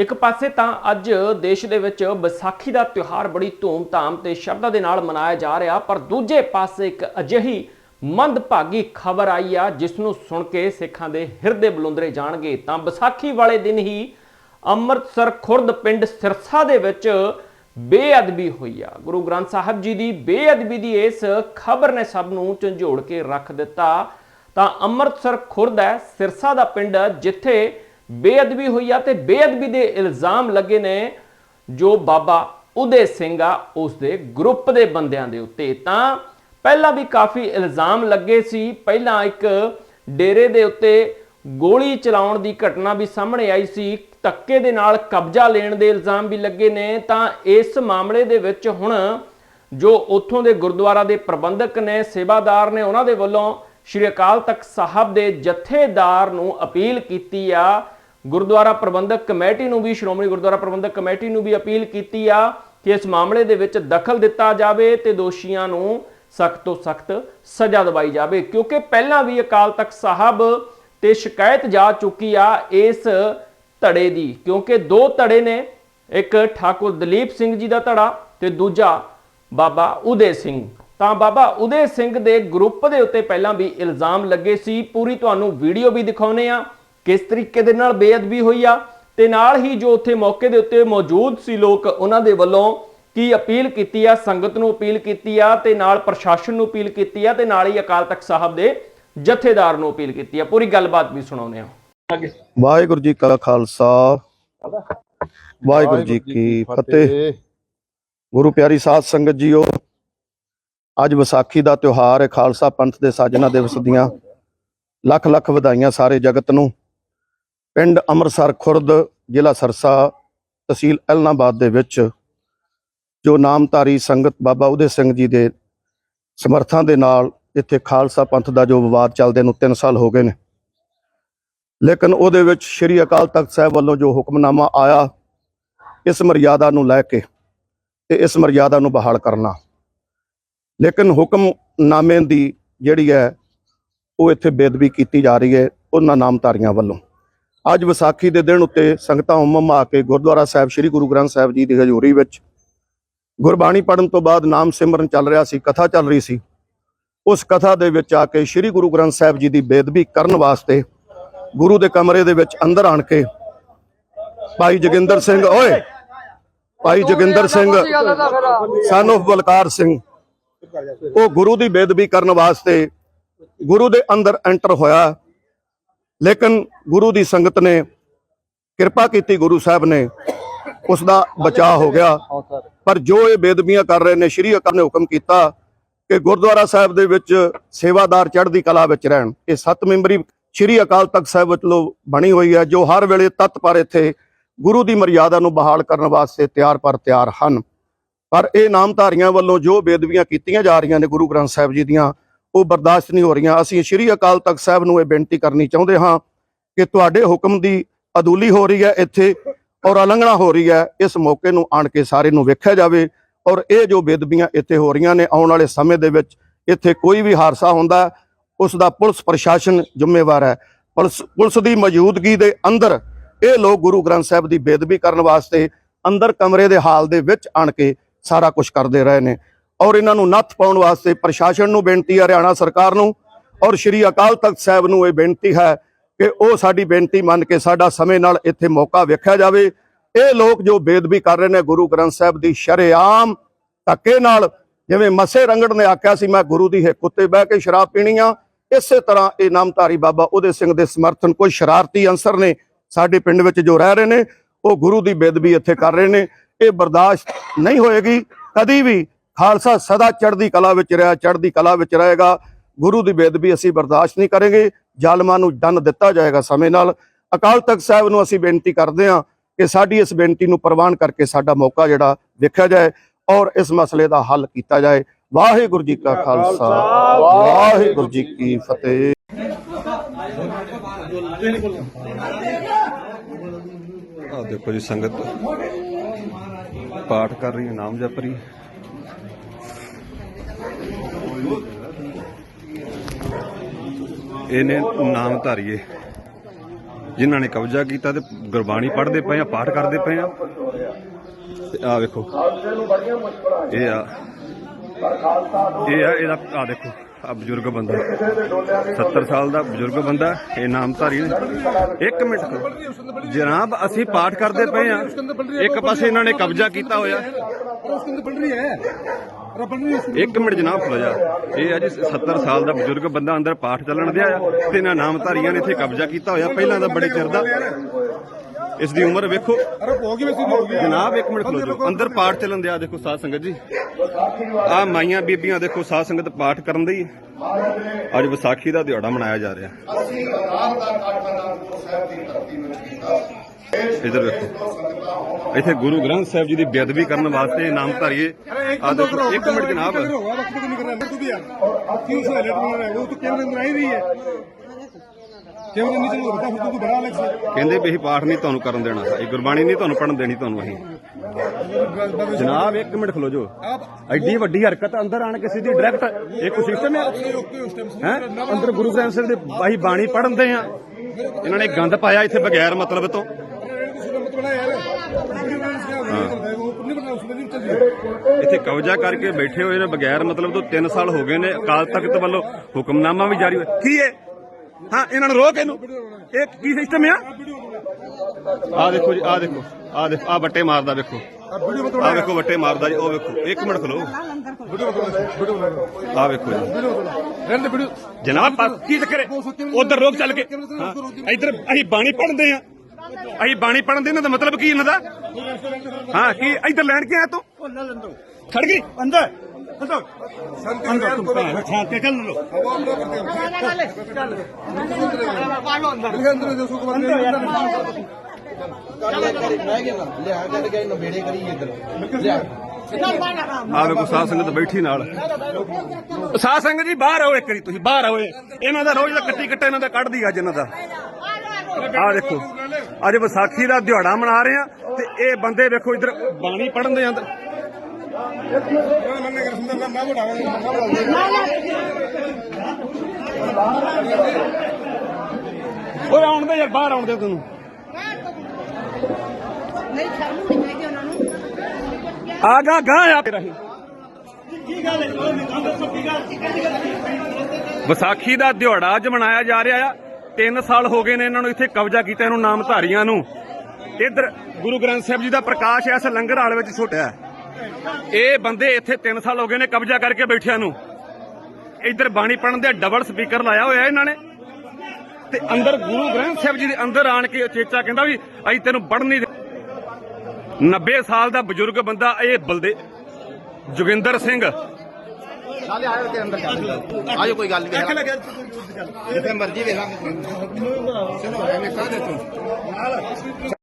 ਇੱਕ ਪਾਸੇ ਤਾਂ ਅੱਜ ਦੇਸ਼ ਦੇ ਵਿੱਚ ਵਿਸਾਖੀ ਦਾ ਤਿਉਹਾਰ ਬੜੀ ਧੂਮ-ਧਾਮ ਤੇ ਸ਼ਰਧਾ ਦੇ ਨਾਲ ਮਨਾਇਆ ਜਾ ਰਿਹਾ, ਪਰ ਦੂਜੇ ਪਾਸੇ ਇੱਕ ਅਜਿਹੀ ਮੰਦਭਾਗੀ ਖਬਰ ਆਈ ਆ, ਜਿਸ ਨੂੰ ਸੁਣ ਕੇ ਸਿੱਖਾਂ ਦੇ ਹਿਰਦੇ ਬਲੁੰਦਰੇ ਜਾਣਗੇ। ਤਾਂ ਵਿਸਾਖੀ ਵਾਲੇ ਦਿਨ ਹੀ ਅੰਮ੍ਰਿਤਸਰ ਖੁਰਦ ਪਿੰਡ ਸਿਰਸਾ ਦੇ ਵਿੱਚ ਬੇਅਦਬੀ ਹੋਈ ਆ। ਗੁਰੂ ਗ੍ਰੰਥ ਸਾਹਿਬ ਜੀ ਦੀ ਬੇਅਦਬੀ ਦੀ ਇਸ ਖਬਰ ਨੇ ਸਭ ਨੂੰ ਝੰਜੋੜ ਕੇ ਰੱਖ ਦਿੱਤਾ। ਤਾਂ ਅੰਮ੍ਰਿਤਸਰ ਖੁਰਦ ਹੈ, ਸਿਰਸਾ ਦਾ ਪਿੰਡ, ਜਿੱਥੇ ਬੇਅਦਬੀ ਹੋਈ ਆ ਤੇ ਬੇਅਦਬੀ ਦੇ ਇਲਜ਼ਾਮ ਲੱਗੇ ਨੇ ਜੋ ਬਾਬਾ ਉਦੇ ਸਿੰਘ ਆ ਉਸ ਦੇ ਗਰੁੱਪ ਦੇ ਬੰਦਿਆਂ ਦੇ ਉੱਤੇ। ਤਾਂ ਪਹਿਲਾਂ ਵੀ ਕਾਫੀ ਇਲਜ਼ਾਮ ਲੱਗੇ ਸੀ। ਪਹਿਲਾਂ ਇੱਕ ਡੇਰੇ ਦੇ ਉੱਤੇ ਗੋਲੀ ਚਲਾਉਣ ਦੀ ਘਟਨਾ ਵੀ ਸਾਹਮਣੇ ਆਈ ਸੀ। ਧੱਕੇ ਦੇ ਨਾਲ ਕਬਜ਼ਾ ਲੈਣ ਦੇ ਇਲਜ਼ਾਮ ਵੀ ਲੱਗੇ ਨੇ। ਤਾਂ ਇਸ ਮਾਮਲੇ ਦੇ ਵਿੱਚ ਹੁਣ ਜੋ ਉੱਥੋਂ ਦੇ ਗੁਰਦੁਆਰਾ ਦੇ ਪ੍ਰਬੰਧਕ ਨੇ, ਸੇਵਾਦਾਰ ਨੇ, ਉਹਨਾਂ ਦੇ ਵੱਲੋਂ ਸ਼੍ਰੀ ਅਕਾਲ ਤਖਤ ਸਾਹਿਬ ਦੇ ਜਥੇਦਾਰ ਨੂੰ ਅਪੀਲ ਕੀਤੀ ਆ ਗੁਰਦੁਆਰਾ ਪ੍ਰਬੰਧਕ ਕਮੇਟੀ ਨੂੰ ਵੀ, ਸ਼੍ਰੋਮਣੀ ਗੁਰਦੁਆਰਾ ਪ੍ਰਬੰਧਕ ਕਮੇਟੀ ਨੂੰ ਵੀ ਅਪੀਲ ਕੀਤੀ ਆ ਕਿ ਇਸ ਮਾਮਲੇ ਦੇ ਵਿੱਚ ਦਖਲ ਦਿੱਤਾ ਜਾਵੇ ਤੇ ਦੋਸ਼ੀਆਂ ਨੂੰ ਸਖਤ ਤੋਂ ਸਖਤ ਸਜ਼ਾ ਦਵਾਈ ਜਾਵੇ। ਕਿਉਂਕਿ ਪਹਿਲਾਂ ਵੀ ਅਕਾਲ ਤਖਤ ਸਾਹਿਬ ਤੇ ਸ਼ਿਕਾਇਤ ਜਾ ਚੁੱਕੀ ਆ ਇਸ ਧੜੇ ਦੀ। ਕਿਉਂਕਿ ਦੋ ਧੜੇ ਨੇ, ਇੱਕ ਠਾਕੁਰ ਦਲੀਪ ਸਿੰਘ ਜੀ ਦਾ ਧੜਾ ਤੇ ਦੂਜਾ ਬਾਬਾ ਉਦੇ ਸਿੰਘ। ਤਾਂ ਬਾਬਾ ਉਦੇ ਸਿੰਘ ਦੇ ਗਰੁੱਪ ਦੇ ਉੱਤੇ ਪਹਿਲਾਂ ਵੀ ਇਲਜ਼ਾਮ ਲੱਗੇ ਸੀ। ਪੂਰੀ ਤੁਹਾਨੂੰ ਵੀਡੀਓ ਵੀ ਦਿਖਾਉਨੇ ਆ ਕਿਸ ਤਰੀਕੇ ਦੇ ਨਾਲ ਬੇਅਦਬੀ ਹੋਈ ਆ? ਤੇ ਨਾਲ ਹੀ ਜੋ ਉੱਥੇ ਮੌਕੇ ਦੇ ਉੱਤੇ ਮੌਜੂਦ ਸੀ ਲੋਕ, ਉਹਨਾਂ ਦੇ ਵੱਲੋਂ ਕੀ ਅਪੀਲ ਕੀਤੀ ਆ? ਸੰਗਤ ਨੂੰ ਅਪੀਲ ਕੀਤੀ ਆ ਤੇ ਨਾਲ ਪ੍ਰਸ਼ਾਸਨ ਨੂੰ ਅਪੀਲ ਕੀਤੀ ਆ ਤੇ ਨਾਲ ਹੀ ਅਕਾਲ ਤਖਤ ਸਾਹਿਬ ਦੇ ਜਥੇਦਾਰ ਨੂੰ ਅਪੀਲ ਕੀਤੀ ਆ? ਪੂਰੀ ਗੱਲਬਾਤ ਵੀ ਸੁਣਾਉਨੇ ਆ ਵਾਹਿਗੁਰੂ ਜੀ ਕਾ ਖਾਲਸਾ। ਵਾਹਿਗੁਰੂ ਜੀ ਕੀ ਫਤਿਹ। ਗੁਰੂ ਪਿਆਰੀ ਸਾਧ ਸੰਗਤ ਜੀਓ, ਅੱਜ ਵਿਸਾਖੀ ਦਾ ਤਿਉਹਾਰ ਹੈ, ਖਾਲਸਾ ਪੰਥ ਦੇ ਸਾਜਨਾ ਦਿਵਸ ਦੀਆਂ। ਲੱਖ ਲੱਖ ਵਧਾਈਆਂ ਸਾਰੇ ਜਗਤ ਨੂੰ। ਪਿੰਡ ਅੰਮ੍ਰਿਤਸਰ ਖੁਰਦ, ਜ਼ਿਲ੍ਹਾ ਸਰਸਾ ਤਹਿਸੀਲ ਐਲਨਾਬਾਦ ਦੇ ਵਿੱਚ ਜੋ ਨਾਮਧਾਰੀ ਸੰਗਤ ਬਾਬਾ ਉਦੇ ਸਿੰਘ ਜੀ ਦੇ ਸਮਰਥਾਂ ਦੇ ਨਾਲ ਇੱਥੇ ਖਾਲਸਾ ਪੰਥ ਦਾ ਜੋ ਵਿਵਾਦ ਚੱਲਦੇ ਨੂੰ 3 ਸਾਲ ਹੋ ਗਏ ਨੇ। ਲੇਕਿਨ ਉਹਦੇ ਵਿੱਚ ਸ੍ਰੀ ਅਕਾਲ ਤਖਤ ਸਾਹਿਬ ਵੱਲੋਂ ਜੋ ਹੁਕਮਨਾਮਾ ਆਇਆ, ਇਸ ਮਰਿਆਦਾ ਨੂੰ ਲੈ ਕੇ ਤੇ ਇਸ ਮਰਿਆਦਾ ਨੂੰ ਬਹਾਲ ਕਰਨਾ। ਲੇਕਿਨ ਹੁਕਮਨਾਮੇ ਦੀ ਜਿਹੜੀ ਹੈ, ਉਹ ਇੱਥੇ ਬੇਦਬੀ ਕੀਤੀ ਜਾ ਰਹੀ ਹੈ ਉਹਨਾਂ ਨਾਮਧਾਰੀਆਂ ਵੱਲੋਂ। ਅੱਜ ਵਿਸਾਖੀ ਦੇ ਦਿਨ ਉੱਤੇ ਸੰਗਤਾਂ ਉਮਮ ਆ ਕੇ ਗੁਰਦੁਆਰਾ ਸਾਹਿਬ, ਸ੍ਰੀ ਗੁਰੂ ਗ੍ਰੰਥ ਸਾਹਿਬ ਜੀ ਦੀ ਹਜ਼ੂਰੀ ਵਿੱਚ ਗੁਰਬਾਣੀ ਪੜਨ ਤੋਂ ਬਾਅਦ ਨਾਮ ਸਿਮਰਨ ਚੱਲ ਰਿਹਾ ਸੀ, ਕਥਾ ਚੱਲ ਰਹੀ ਸੀ। ਉਸ ਕਥਾ ਦੇ ਵਿੱਚ ਆ ਕੇ ਸ੍ਰੀ ਗੁਰੂ ਗ੍ਰੰਥ ਸਾਹਿਬ ਜੀ ਦੀ ਬੇਦਬੀ ਕਰਨ ਵਾਸਤੇ ਗੁਰੂ ਦੇ ਕਮਰੇ ਦੇ ਵਿੱਚ ਅੰਦਰ ਆਣ ਕੇ ਭਾਈ ਜੋਗਿੰਦਰ ਸਿੰਘ, ਓਏ! ਭਾਈ ਜੋਗਿੰਦਰ ਸਿੰਘ ਸਨ of ਬਲਕਾਰ ਸਿੰਘ, ਉਹ ਗੁਰੂ ਦੀ ਬੇਦਬੀ ਕਰਨ ਵਾਸਤੇ ਗੁਰੂ ਦੇ ਅੰਦਰ ਐਂਟਰ ਹੋਇਆ। ਲੇਕਿਨ ਗੁਰੂ ਦੀ ਸੰਗਤ ਨੇ ਕਿਰਪਾ ਕੀਤੀ, ਗੁਰੂ ਸਾਹਿਬ ਨੇ ਉਸ ਦਾ ਬਚਾਅ ਹੋ ਗਿਆ। ਪਰ ਜੋ ਇਹ ਬੇਦਬੀਆਂ ਕਰ ਰਹੇ ਨੇ, ਸ਼੍ਰੀ ਅਕਾਲ ਨੇ ਹੁਕਮ ਕੀਤਾ ਕਿ ਗੁਰਦੁਆਰਾ ਸਾਹਿਬ ਦੇ ਵਿੱਚ ਸੇਵਾਦਾਰ ਚੜ੍ਹਦੀ ਕਲਾ ਵਿੱਚ ਰਹਿਣ। ਇਹ ਸੱਤ ਮੈਂਬਰੀ ਸ਼੍ਰੀ ਅਕਾਲ ਤਖਤ ਸਾਹਿਬ ਵੱਲੋਂ ਬਣੀ ਹੋਈ ਹੈ, ਜੋ ਹਰ ਵੇਲੇ ਤਤ ਪਰ ਇੱਥੇ ਗੁਰੂ ਦੀ ਮਰਿਆਦਾ ਨੂੰ ਬਹਾਲ ਕਰਨ ਵਾਸਤੇ ਤਿਆਰ ਪਰ ਤਿਆਰ ਹਨ। ਪਰ ਇਹ ਨਾਮਧਾਰੀਆਂ ਵੱਲੋਂ ਜੋ ਬੇਦਬੀਆਂ ਕੀਤੀਆਂ ਜਾ ਰਹੀਆਂ ਨੇ ਗੁਰੂ ਗ੍ਰੰਥ ਸਾਹਿਬ ਜੀ ਦੀਆਂ ਉਹ ਬਰਦਾਸ਼ਤ ਨਹੀਂ ਹੋ ਰਹੀਆਂ। ਅਸੀਂ ਸ਼੍ਰੀ ਅਕਾਲ ਤਖਤ ਸਾਹਿਬ ਨੂੰ ਇਹ ਬੇਨਤੀ ਕਰਨੀ ਚਾਹੁੰਦੇ ਹਾਂ ਕਿ ਤੁਹਾਡੇ ਹੁਕਮ ਦੀ ਅਦੂਲੀ ਹੋ ਰਹੀ ਹੈ ਇੱਥੇ ਔਰ ਉਲੰਘਣਾ ਹੋ ਰਹੀ ਹੈ। ਇਸ ਮੌਕੇ ਨੂੰ ਆਣ ਕੇ ਸਾਰੇ ਨੂੰ ਵੇਖਿਆ ਜਾਵੇ ਔਰ ਇਹ ਜੋ ਬੇਦਬੀਆਂ ਇੱਥੇ ਹੋ ਰਹੀਆਂ ਨੇ ਆਉਣ ਵਾਲੇ ਸਮੇਂ ਦੇ ਵਿੱਚ ਇੱਥੇ ਕੋਈ ਵੀ ਹਾਦਸਾ ਹੁੰਦਾ ਹੈ, ਉਸ ਦਾ ਪੁਲਿਸ ਪ੍ਰਸ਼ਾਸਨ ਜ਼ਿੰਮੇਵਾਰ ਹੈ। ਪੁਲਿਸ ਪੁਲਿਸ ਦੀ ਮੌਜੂਦਗੀ ਦੇ ਅੰਦਰ ਇਹ ਲੋਕ ਗੁਰੂ ਗ੍ਰੰਥ ਸਾਹਿਬ ਦੀ ਬੇਦਬੀ ਕਰਨ ਵਾਸਤੇ ਅੰਦਰ ਕਮਰੇ ਦੇ ਹਾਲ ਦੇ ਵਿੱਚ ਆਣ ਕੇ ਸਾਰਾ ਕੁਝ ਕਰਦੇ ਰਹੇ ਨੇ। ਔਰ ਇਹਨਾਂ ਨੂੰ ਨੱਥ ਪਾਉਣ ਵਾਸਤੇ ਪ੍ਰਸ਼ਾਸਨ ਨੂੰ ਬੇਨਤੀ ਹੈ, ਹਰਿਆਣਾ ਸਰਕਾਰ ਨੂੰ ਔਰ ਸ਼੍ਰੀ ਅਕਾਲ ਤਖਤ ਸਾਹਿਬ ਨੂੰ ਇਹ ਬੇਨਤੀ ਹੈ ਕਿ ਉਹ ਸਾਡੀ ਬੇਨਤੀ ਮੰਨ ਕੇ ਸਾਡਾ ਸਮੇਂ ਨਾਲ ਇੱਥੇ ਮੌਕਾ ਵੇਖਿਆ ਜਾਵੇ। ਇਹ ਲੋਕ ਜੋ ਬੇਦਬੀ ਕਰ ਰਹੇ ਨੇ ਗੁਰੂ ਗ੍ਰੰਥ ਸਾਹਿਬ ਦੀ ਸ਼ਰੇਆਮ ਧੱਕੇ ਨਾਲ, ਜਿਵੇਂ ਮਸੇ ਰੰਗੜ ਨੇ ਆਖਿਆ ਸੀ, ਮੈਂ ਗੁਰੂ ਦੀ ਹਿੱਕ ਉੱਤੇ ਬਹਿ ਕੇ ਸ਼ਰਾਬ ਪੀਣੀ ਆ, ਇਸੇ ਤਰ੍ਹਾਂ ਇਹ ਨਾਮਧਾਰੀ ਬਾਬਾ ਉਹਦੇ ਸਿੰਘ ਦੇ ਸਮਰਥਨ ਕੋਈ ਸ਼ਰਾਰਤੀ ਅੰਸਰ ਨੇ ਸਾਡੇ ਪਿੰਡ ਵਿੱਚ ਜੋ ਰਹਿ ਰਹੇ ਨੇ, ਉਹ ਗੁਰੂ ਦੀ ਬੇਦਬੀ ਇੱਥੇ ਕਰ ਰਹੇ ਨੇ। ਇਹ ਬਰਦਾਸ਼ਤ ਨਹੀਂ ਹੋਏਗੀ, ਕਦੀ ਵੀ ਖਾਲਸਾ ਸਦਾ ਚੜ੍ਹਦੀ ਕਲਾ ਵਿੱਚ ਰਿਹਾ, ਚੜ੍ਹਦੀ ਕਲਾ ਵਿੱਚ ਰਹੇਗਾ। ਗੁਰੂ ਦੀ ਬੇਦਬੀ ਅਸੀਂ ਬਰਦਾਸ਼ਤ ਨਹੀਂ ਕਰਾਂਗੇ। ਜ਼ਾਲਮਾਂ ਨੂੰ ਦੰਡ ਦਿੱਤਾ ਜਾਏਗਾ ਸਮੇਂ ਨਾਲ। ਅਕਾਲ ਤਖਤ ਸਾਹਿਬ ਨੂੰ ਅਸੀਂ ਬੇਨਤੀ ਕਰਦੇ ਹਾਂ ਕਿ ਸਾਡੀ ਇਸ ਬੇਨਤੀ ਨੂੰ ਪ੍ਰਵਾਨ ਕਰਕੇ ਸਾਡਾ ਮੌਕਾ ਜਿਹੜਾ ਵੇਖਿਆ ਜਾਏ ਔਰ ਇਸ ਮਸਲੇ ਦਾ ਹੱਲ ਕੀਤਾ ਜਾਏ। ਵਾਹਿਗੁਰੂ ਜੀ ਕਾ ਖਾਲਸਾ। ਵਾਹਿਗੁਰੂ ਜੀ ਕੀ ਫਤਿਹ। ਆ ਦੇਖੋ ਜੀ ਸੰਗਤ ਪਾਠ ਕਰ ਰਹੀ ਨਾਮ ਜਪ ਰਹੀ ਇਹਨੇ ਨਾਮ ਧਾਰੀਏ, ਜਿਨ੍ਹਾਂ ਨੇ ਕਬਜ਼ਾ ਕੀਤਾ ਤੇ ਗੁਰਬਾਣੀ ਪੜ੍ਹਦੇ ਪਏ ਆ, ਪਾਠ ਕਰਦੇ ਪਏ ਆ। ਤੇ ਆ ਵੇਖੋ, ਇਹ ਆ ਇਹ ਆ, ਇਹਦਾ ਆ ਦੇਖੋ। ਆ ਬਜ਼ੁਰਗ ਬੰਦਾ। 70 ਸਾਲ ਦਾ ਬਜ਼ੁਰਗ ਬੰਦਾ, ਇਹ ਨਾਮਧਾਰੀ ਨੇ। ਇੱਕ ਮਿੰਟ ਜਨਾਬ, ਅਸੀਂ ਪਾਠ ਕਰਦੇ ਪਏ ਆ ਇੱਕ ਪਾਸੇ ਇਹਨਾਂ ਨੇ ਕਬਜ਼ਾ ਕੀਤਾ ਹੋਇਆ। ਇੱਕ ਮਿੰਟ ਜਨਾਬ ਖਲੋ ਜਾ। ਇਹ ਅੱਜ 70 ਸਾਲ ਦਾ ਬਜ਼ੁਰਗ ਬੰਦਾ ਅੰਦਰ ਪਾਠ ਚੱਲਣ ਦਿਆ ਤੇ ਇਹਨਾਂ ਨਾਮਧਾਰੀਆਂ ਨੇ ਇੱਥੇ ਕਬਜ਼ਾ ਕੀਤਾ ਹੋਇਆ। ਪਹਿਲਾਂ ਤਾਂ ਬੜੇ ਚਿਰ ਦਾ ਇਸ ਦੀ ਉਮਰ ਵੇਖੋ। ਅਰੇ ਭੋਗੀ ਵਿੱਚ ਹੋ ਗਈ। ਜਨਾਬ ਇੱਕ ਮਿੰਟ ਖਲੋ ਅੰਦਰ ਪਾਠ ਚੱਲਣ ਦਿਆ ਦੇਖੋ ਸਾਧ ਸੰਗਤ ਜੀ। ਆ ਮਾਈਆਂ ਬੀਬੀਆਂ ਦੇਖੋ ਸਾਧ ਸੰਗਤ ਪਾਠ ਕਰਨ ਦੀ। ਅੱਜ ਵਿਸਾਖੀ ਦਾ ਦਿਹਾੜਾ ਮਨਾਇਆ ਜਾ ਰਿਹਾ। ਇਧਰ ਵੇਖੋ। ਇੱਥੇ ਗੁਰੂ ਗ੍ਰੰਥ ਸਾਹਿਬ ਜੀ ਦੀ ਬੇਅਦਬੀ ਕਰਨ ਵਾਸਤੇ ਨਾਮ ਧਾਰੀਏ। ਇੱਕ ਮਿੰਟ ਜਨਾਬ। ਤੂੰ ਵੀ ਆ। ਕਿਉਂ ਸਹਲਤ ਬਣਾ ਰਿਹਾ ਉਹ ਤੂੰ ਕਿਉਂ ਨਹੀਂ ਰਹੀ ਹੈ ਕਹਿੰਦੇ ਵੀ ਪਾਠ ਨਹੀਂ ਤੁਹਾਨੂੰ ਕਰਨ ਦੇਣਾ ਇਹ ਗੁਰਬਾਣੀ ਨਹੀਂ ਤੁਹਾਨੂੰ ਪੜਨ ਦੇਣੀ ਤੁਹਾਨੂੰ ਅਸੀਂ। ਜਨਾਬ 1 ਮਿੰਟ ਖਲੋ ਜੋ ਐਡੀ ਵੱਡੀ ਹਰਕਤ ਅੰਦਰ ਆਣ ਕੇ ਸਿੱਧੀ ਡਾਇਰੈਕਟ ਇਹ ਸਿਸਟਮ ਹੈ। ਹੈ? ਅੰਦਰ ਗੁਰੂ ਗ੍ਰੰਥ ਸਾਹਿਬ ਦੇ ਅਸੀਂ ਬਾਣੀ ਪੜਨਦੇ ਆ। ਇਹਨਾਂ ਨੇ ਗੰਦ ਪਾਇਆ ਇੱਥੇ ਬਗੈਰ ਮਤਲਬ ਤੋਂ। ਇੱਥੇ ਕਬਜ਼ਾ ਕਰਕੇ ਬੈਠੇ ਹੋਏ ਨੇ ਬਗੈਰ ਮਤਲਬ ਤੋਂ। 3 ਸਾਲ ਹੋ ਗਏ ਨੇ ਅਕਾਲ ਤਖਤ ਵੱਲੋਂ ਹੁਕਮਨਾਮਾ ਵੀ ਜਾਰੀ ਹੋਇਆ ਕੀ ਹੈ ਹਾਂ ਇਹਨਾਂ ਨੂੰ ਰੋਕ ਇਹਨੂੰ। ਇਹ ਕੀ ਸਿਸਟਮ ਆ? ਆ ਦੇਖੋ ਜੀ ਆ ਦੇਖੋ ਆ ਦੇਖੋ ਆ ਵੱਟੇ ਮਾਰਦਾ ਵੇਖੋ ਆ ਵੇਖੋ ਵੱਟੇ ਮਾਰਦਾ ਜੀ ਉਹ ਵੇਖੋ ਇੱਕ ਮਿੰਟ ਖਲੋ। ਆ ਵੇਖੋ ਜੀ। ਜਨਾਬ ਕੀ ਚੱਕਰ ਉਧਰ ਰੋਕ ਚੱਲ ਕੇ। ਇੱਧਰ ਅਸੀਂ ਬਾਣੀ ਪੜ੍ਹਦੇ ਆ ਅਸੀਂ ਬਾਣੀ ਪੜਨ ਦੇ ਇਹਨਾਂ ਮਤਲਬ ਕੀ ਇਹਨਾਂ ਦਾ? ਹਾਂ ਕੀ ਇੱਧਰ ਲੈਣ ਕੇ ਆਇਆ ਤੂੰ? ਖੜ ਗਈ। ਅੰਦਰ। अंदर तुम ਸ਼ਾਂਤੀ ਚੱਲ ਲੋ अंदर जो उसको अंदर ਆ ਵੇਖੋ ਸਾਧ ਸੰਗਤ ਬੈਠੀ ਨਾਲ ਸਾਧ ਸੰਗਤ ਜੀ ਬਾਹਰ ਆਓ ਇੱਕ ਵਾਰੀ ਤੁਸੀਂ ਬਾਹਰ ਆਓ ਇਹਨਾਂ ਦਾ ਰੋਜ਼ ਦਾ ਕੱਟੀ ਕੱਟਾ ਇਹਨਾਂ ਦਾ ਕੱਢਦੀ ਅੱਜ ਇਹਨਾਂ ਦਾ ਆ ਦੇਖੋ ਅੱਜ ਵਿਸਾਖੀ ਦਾ ਦਿਹਾੜਾ ਮਨਾ ਰਹੇ ਆ ਤੇ ਇਹ ਬੰਦੇ ਵੇਖੋ ਇੱਧਰ ਬਾਣੀ ਪੜਨ ਦੇ ਅੰਦਰ ਓਏ ਆਉਣ ਦੇ ਯਾਰ, ਬਾਹਰ ਆਉਣ ਦੇ ਤੈਨੂੰ। ਨਹੀਂ ਸ਼ਰਮ ਨਹੀਂ ਹੈਗੀ ਉਹਨਾਂ ਨੂੰ ਆ ਗਾ ਗਾ ਆ ਰਹੀ ਵਿਸਾਖੀ ਦਾ ਦਿਹਾੜਾ ਅੱਜ ਮਨਾਇਆ ਜਾ ਰਿਹਾ ਆ। 3 ਸਾਲ ਹੋ ਗਏ ਨੇ ਇਹਨਾਂ ਨੂੰ ਇੱਥੇ ਕਬਜ਼ਾ ਕੀਤਾ, ਇਹਨੂੰ ਨਾਮਧਾਰੀਆਂ ਨੂੰ। ਇੱਧਰ ਗੁਰੂ ਗ੍ਰੰਥ ਸਾਹਿਬ ਜੀ ਦਾ ਪ੍ਰਕਾਸ਼ ਇਸ ਲੰਗਰ ਹਾਲ ਵਿੱਚ ਛੋਟਿਆ। ਹੈ। ਇਹ ਬੰਦੇ ਇੱਥੇ 3 ਸਾਲ ਹੋ ਗਏ ਨੇ ਕਬਜ਼ਾ ਕਰਕੇ ਬੈਠਿਆਂ ਨੂੰ। ਇੱਧਰ ਬਾਣੀ ਪੜਨ ਦੇ ਡਬਲ ਸਪੀਕਰ ਲਾਇਆ ਹੋਇਆ ਇਹਨਾਂ ਨੇ। ਤੇ ਅੰਦਰ ਗੁਰੂ ਗ੍ਰੰਥ ਸਾਹਿਬ ਜੀ ਦੇ ਅੰਦਰ ਆਣ ਕੇ ਚੇਚਾ ਕਹਿੰਦਾ ਵੀ ਅਸੀਂ ਤੈਨੂੰ ਪੜਨ ਨਹੀਂ 90 ਸਾਲ ਦਾ ਬਜ਼ੁਰਗ ਬੰਦਾ ਇਹ ਬਲਦੇ ਜੋਗਿੰਦਰ ਸਿੰਘ। ਆਜੋ ਕੋਈ ਗੱਲ ਨਹੀਂ ਜਿੱਥੇ ਮਰਜ਼ੀ ਵੇਖਾਂਗੇ